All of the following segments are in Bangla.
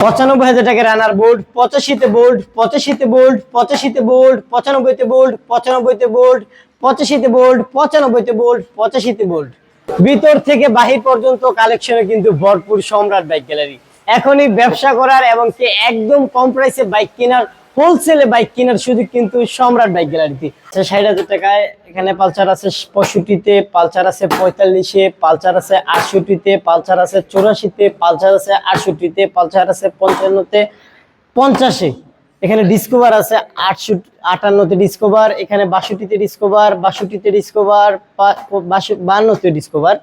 পঁচানব্বই হাজার টাকা রানার বোর্ড পঁচাশিতে বোল্ট পঁচাশিতে বোল্ট পঁচাশিতে বোল্ট পঁচানব্বইতে বোল্ট পঁচানব্বইতে বোর্ড পঁচাশিতে বোর্ড পঁচানব্বইতে বোল্ট পঁচাশিতে বোর্ড ভিতর থেকে বাহির পর্যন্ত কালেকশনে কিন্তু ভরপুর সম্রাট বাইক গ্যালারি এখনই ব্যবসা করার এবং একদম কম প্রাইসে বাইক কেনার হোলসেলে বাইক কেনার সুযোগ কিন্তু সম্রাট বাইক গ্যালারিতে। ষাট হাজার টাকায় এখানে পালচার আছে পঁয়ষট্টিতে পালচার আছে পঁয়তাল্লিশে পালচার আছে আটষট্টিতে পালচার আছে চৌরাশিতে পালচার আছে আটষট্টিতে পালচার আছে পঞ্চান্নতে, পঞ্চাশে। এখানে ডিসকভার আছে আটষট্টি, আটান্নতে ডিসকভার এখানে বাষট্টিতে ডিসকভার বাষট্টিতে ডিসকভার বান্নতে ডিসকভার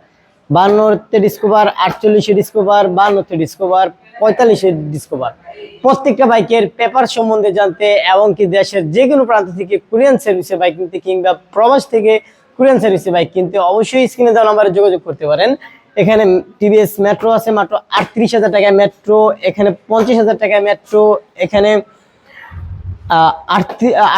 বান্নতে ডিসকভার আটচল্লিশে ডিসকভার বান্নতে ডিসকভার পঁয়তাল্লিশে ডিসকভার প্রত্যেকটা বাইকের পেপার সম্বন্ধে জানতে এবং কি দেশের যে কোনো প্রান্ত থেকে কুরিয়ান সার্ভিসে বাইক কিনতে কিংবা প্রবাস থেকে কুরিয়ান সার্ভিসে বাইক কিনতে অবশ্যই স্ক্রিনে দেওয়া নাম্বারে যোগাযোগ করতে পারেন। এখানে টিভিএস মেট্রো আছে, মাত্র আটত্রিশ হাজার টাকায় মেট্রো এখানে পঞ্চাশ হাজার টাকায় মেট্রো এখানে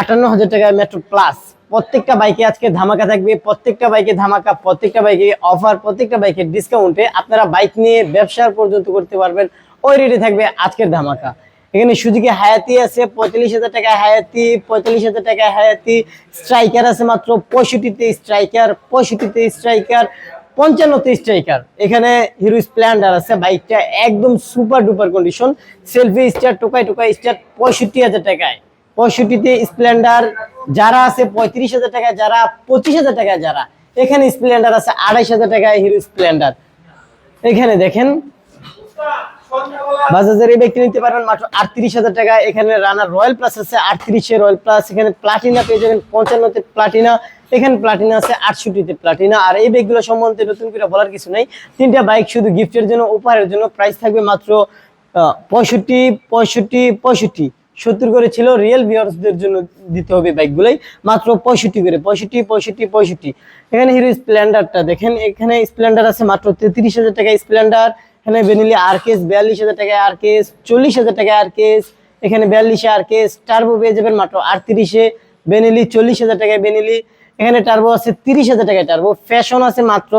আটান্ন হাজার টাকায় মেট্রো প্লাস প্রত্যেকটা বাইকে আজকে ধামাকা থাকবে, প্রত্যেকটা বাইকে ধামাকা, প্রত্যেকটা বাইকে অফার প্রত্যেকটা বাইকের ডিসকাউন্টে আপনারা বাইক নিয়ে ব্যবসা পর্যন্ত করতে পারবেন। ওই রেটে থাকবে আজকের ধামাকা। এখানে সুজুকি হায়াতি আছে, পঁয়তাল্লিশ হাজার টাকায় হায়াতি, পঁয়তাল্লিশ হাজার টাকায় হায়াতি স্ট্রাইকার আছে মাত্র পঁয়ষট্টিতে স্ট্রাইকার পঁয়ষট্টিতে স্ট্রাইকার পঞ্চান্নতে স্ট্রাইকার এখানে হিরো স্প্লেন্ডার আছে, বাইকটা একদম super duper condition selfie star টোকাই টোকাই স্টার পঁয়ষট্টি হাজার টাকায়। পঁয়ষট্টিতে স্প্লেন্ডার যারা আছে, পঁয়ত্রিশ হাজার টাকা যারা, পঁচিশ হাজার টাকা যারা। এখানে স্প্লেন্ডার আছে, আড়াইশ হাজার টাকায় হিরো স্প্লেন্ডার। এখানে দেখেন বাজাজের এই ব্যক্তি নিতে পারবেন মাত্র আটত্রিশ হাজার টাকা। এখানে রানার রয়্যাল প্লাস আছে, আটত্রিশে রয়্যাল প্লাস এখানে প্লাটিনা পেয়ে যাবেন, পঞ্চান্নতে প্লাটিনা এখানে প্লাটিনা আছে, আটষট্টিতে প্লাটিনা আর এই বাইকগুলো সম্বন্ধে নতুন করে বলার কিছু নেই। তিনটা বাইক শুধু গিফটের জন্য, উপহারের জন্য। প্রাইস থাকবে মাত্র পঁয়ষট্টি পঁয়ষট্টি পঁয়ষট্টি। সত্তর করে ছিল রিয়েল ভিউয়ার্সদের জন্য দিতে হবে বাইকগুলোই মাত্র পঁয়ষট্টি করে, পঁয়ষট্টি পঁয়ষট্টি পঁয়ষট্টি। এখানে হিরো স্প্লেন্ডারটা দেখেন। এখানে স্প্লেন্ডার আছে মাত্র তেত্রিশ হাজার টাকা স্প্লেন্ডার এখানে বেনিলি আর কেস বিয়াল্লিশ হাজার টাকায় আর কেস চল্লিশ হাজার টাকায় আর কেস এখানে বিয়াল্লিশে আর কেস টার্বো পেয়ে যাবেন মাত্র আটত্রিশে। বেনিলি চল্লিশ হাজার টাকায় বেনিলি এখানে টার্বো আছে তিরিশ হাজার টাকায় টার্বো, ফ্যাশন আছে মাত্র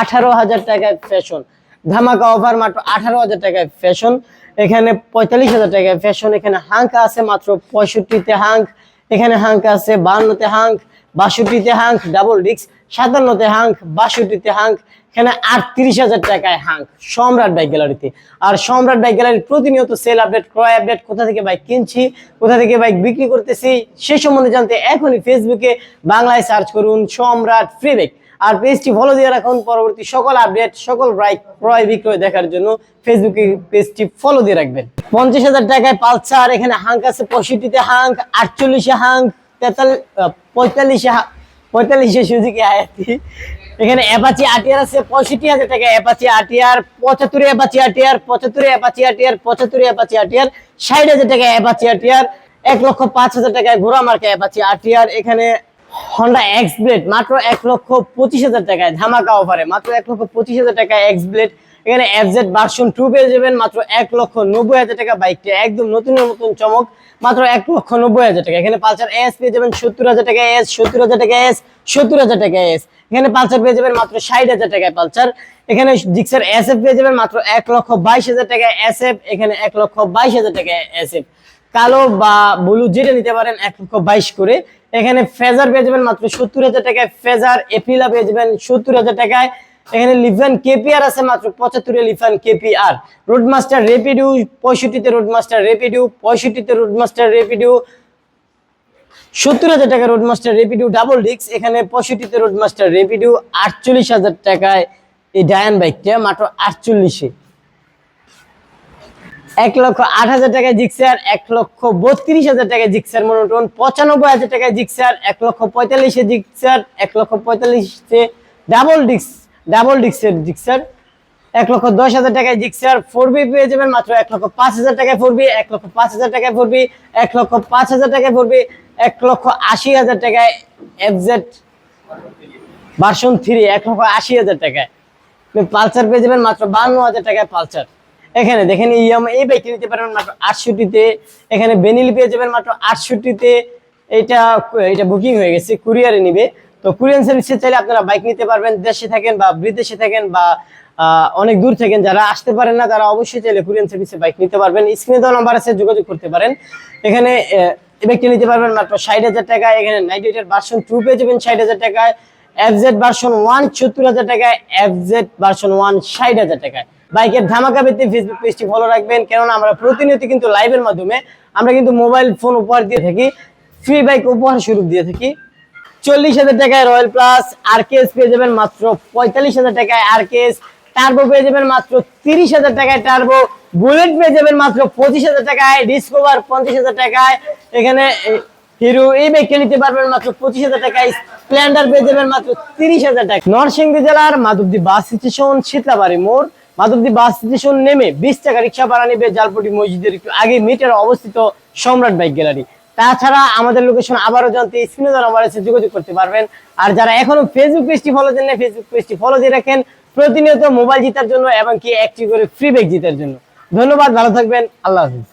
আঠারো হাজার টাকায় ফ্যাশন। ধামাকা অফার মাত্র আঠারো হাজার টাকায় ফ্যাশন, এখানে পঁয়তাল্লিশ হাজার টাকায় ফ্যাশন, এখানে হাঙ্ক আছে মাত্র পঁয়ষট্টিতে হাঙ্ক। এখানে হাঙ্ক আছে বান্নতে হাঙ্ক, বাষট্টিতে হাঙ্ক ডাবল ডিক্স সাতান্নতে হাঙ্ক, বাষট্টিতে হাঙ্ক, এখানে আটত্রিশ হাজার টাকায় হাঙ্ক, সম্রাট বাইক গ্যালারিতে। আর সম্রাট বাইক গ্যালারির প্রতিনিয়ত সেল আপডেট ক্রয় আপডেট কোথা থেকে বাইক কিনছি, কোথা থেকে বাইক বিক্রি করতেছি, সে সম্বন্ধে জানতে এখনই ফেসবুকে বাংলায় সার্চ করুন, সম্রাট ফ্রি বাইক আর পেজটি ফলো দিয়ে রাখুন। পরবর্তী সকল আপডেট সকল বাইক ক্রয় বিক্রয় দেখার জন্য ফেসবুকে পেজটি ফলো দিয়ে রাখবেন। পঞ্চাশ হাজার টাকায় পালসার, এখানে হাঙ্ক আছে পঁয়ষট্টিতে হাঙ্ক আটচল্লিশে হাঙ্ক তেতাল পঁয়তাল্লিশে পঁয়তাল্লিশে সুজুকি আয়াতি এখানে অ্যাপাচি আটিয়ার আছে, পঁয়ষট্টি হাজার টাকা অ্যাপাচি আটিয়ার পঁচাত্তরে অ্যাপাচি আটিয়ার পঁচাত্তরে অ্যাপাচি আটিয়ার পঁচাত্তরে অ্যাপাচি আটিয়ার ষাট হাজার টাকা অ্যাপাচি আটিয়ার এক লক্ষ পাঁচ হাজার টাকায় ঘোড়া মার্কা অ্যাপাচি আটিয়ার এখানে হন্ডা এক্স ব্লেড মাত্র এক লক্ষ পঁচিশ হাজার টাকায়, ধামাকা অফারে মাত্র এক লক্ষ পঁচিশ হাজার টাকায় এক্স ব্লেড এখানে এফজেড ভার্সন টু পেয়ে যাবেন, মাত্র এক লক্ষ নব্বই হাজার টাকা বাইকটি একদম নতুনের মতন চমক, মাত্র এক লক্ষ নব্বই হাজার টাকা। এখানে পালসার এস পেয়ে যাবেন, সত্তর হাজার টাকা এস সত্তর হাজার টাকা এস সত্তর হাজার টাকা এস এখানে পালসার পেয়ে যাবেন, মাত্র ষাট হাজার টাকায় পালসার। এখানে জিক্সার এস এফ পেয়ে যাবেন, মাত্র এক লক্ষ বাইশ হাজার টাকায় এস এফ এখানে এক লক্ষ বাইশ হাজার টাকায় এস এফ কালো বা ব্লু যেটা নিতে পারেন, এক লক্ষ বাইশ করে। এখানে ফেজার পেয়ে যাবেন মাত্র সত্তর হাজার টাকায়। ফেজার, এপ্রিলা পেয়ে যাবেন সত্তর হাজার টাকায়। এখানে লিফান কেপিআর আছে মাত্র পঁচাত্তরে লিফান কেপিআর। রোডমাস্টার রেপিডিউ পঁয়ষট্টিতে রোডমাস্টার রেপিডিউ পঁয়ষট্টিতে রোডমাস্টার রেপিডিউ সত্তর হাজার টাকা রোডমাস্টার রেপিডিউ ডাবল ডিক্স এখানে পঁয়ষট্টিতে রোডমাস্টার রেপিডিউ আটচল্লিশ হাজার টাকায় এই ডায়ান বাইকটা, মাত্র আটচল্লিশে। এক লক্ষ আট হাজার টাকায় জিক্সার এক লক্ষ বত্রিশ হাজার টাকায় জিক্সার মনোটন পঁচানব্বই হাজার টাকায় জিক্সার এক লক্ষ পঁয়তাল্লিশে জিক্সার এক লক্ষ পঁয়তাল্লিশে ডাবল ডিক্স ডাবল ডিক্সের জিক্সার এক লক্ষ দশ হাজার টাকায় জিক্সার ফোর বি পেয়ে যাবেন মাত্র এক লক্ষ পাঁচ হাজার টাকায় ফোর বি এক লক্ষ পাঁচ হাজার টাকায় ফোর বি এক লক্ষ পাঁচ হাজার টাকায় ফোর বি এক লক্ষ আশি হাজার টাকায় এফজেড ভার্সন থ্রি এক লক্ষ আশি হাজার টাকায় পালসার পেয়ে যাবেন মাত্র বান্ন হাজার টাকায় পালসার এখানে দেখেন ইএম এই বাইকটি নিতে পারবেন মাত্র আটষট্টিতে এখানে বেনিল পেয়ে যাবেন মাত্র আটষট্টিতে এটা এটা বুকিং হয়ে গেছে কুরিয়ারে নিবে। তো কুরিয়ান সার্ভিসে চাইলে আপনারা বাইক নিতে পারবেন, দেশে থাকেন বা বিদেশে থাকেন বা অনেক দূর থাকেন। যারা আসতে পারেন না, তারা অবশ্যই চাইলে কুরিয়ান সার্ভিসে বাইক নিতে পারবেন। স্ক্রিনে দেওয়া নাম্বার আছে, যোগাযোগ করতে পারেন। এখানে এই বাইকটি নিতে পারবেন মাত্র ষাট হাজার টাকায়। এখানে নাইনটি এইটের ভার্সন টু পেয়ে যাবেন ষাট হাজার টাকায়। এফজেড ভার্সন ওয়ান সত্তর হাজার টাকায়। এফজেড ভার্সন ওয়ান ষাট হাজার টাকায়। বাইকের ধামাকা পেতে ফেসবুক পেজটি ফলো রাখবেন। কেননা আমরা প্রতিনিয়ত কিন্তু লাইভের মাধ্যমে আমরা কিন্তু মোবাইল ফোন উপহার দিয়ে থাকি। ফ্রি বাইক উপহার স্বরূপ দিয়ে থাকি। চল্লিশ হাজার টাকায় রয়্যাল প্লাস আর পেয়ে যাবেন মাত্র পঁয়তাল্লিশ হাজার টাকায় আর টার্বো পেয়ে যাবেন মাত্র তিরিশ হাজার টাকায় টার্বো বুলেট পেয়ে যাবেন মাত্র পঁচিশ হাজার টাকায় ডিসকভার পঞ্চাশ হাজার টাকায়। এখানে হিরো এই বাইকটা নিতে পারবেন মাত্র পঁচিশ হাজার টাকায়। স্প্লেন্ডার পেয়ে যাবেন মাত্র তিরিশ হাজার টাকা নরসিংদী জেলার মাধবদী বাস স্টেশন শীতলাবাড়ি মোড়। মাধবদী বাস স্টেশন নেমে বিশ টাকা রিক্সা ভাড়া নেবে জালপটি মসজিদের একটু আগে মিটার অবস্থিত সম্রাট বাইক গ্যালারি। তাছাড়া আমাদের লোকেশন আবারও জানতে স্ক্রিনে নাম্বার আছে, যোগাযোগ করতে পারবেন। আর যারা এখনও ফেসবুক পেজটি ফলো দেন না ফেসবুক পেজটি ফলো দিয়ে রাখেন। প্রতিনিয়ত মোবাইল জিতার জন্য এবং কি একটি করে ফ্রি ব্যাগ জিতার জন্য। ধন্যবাদ, ভালো থাকবেন। আল্লাহ হাফিজ।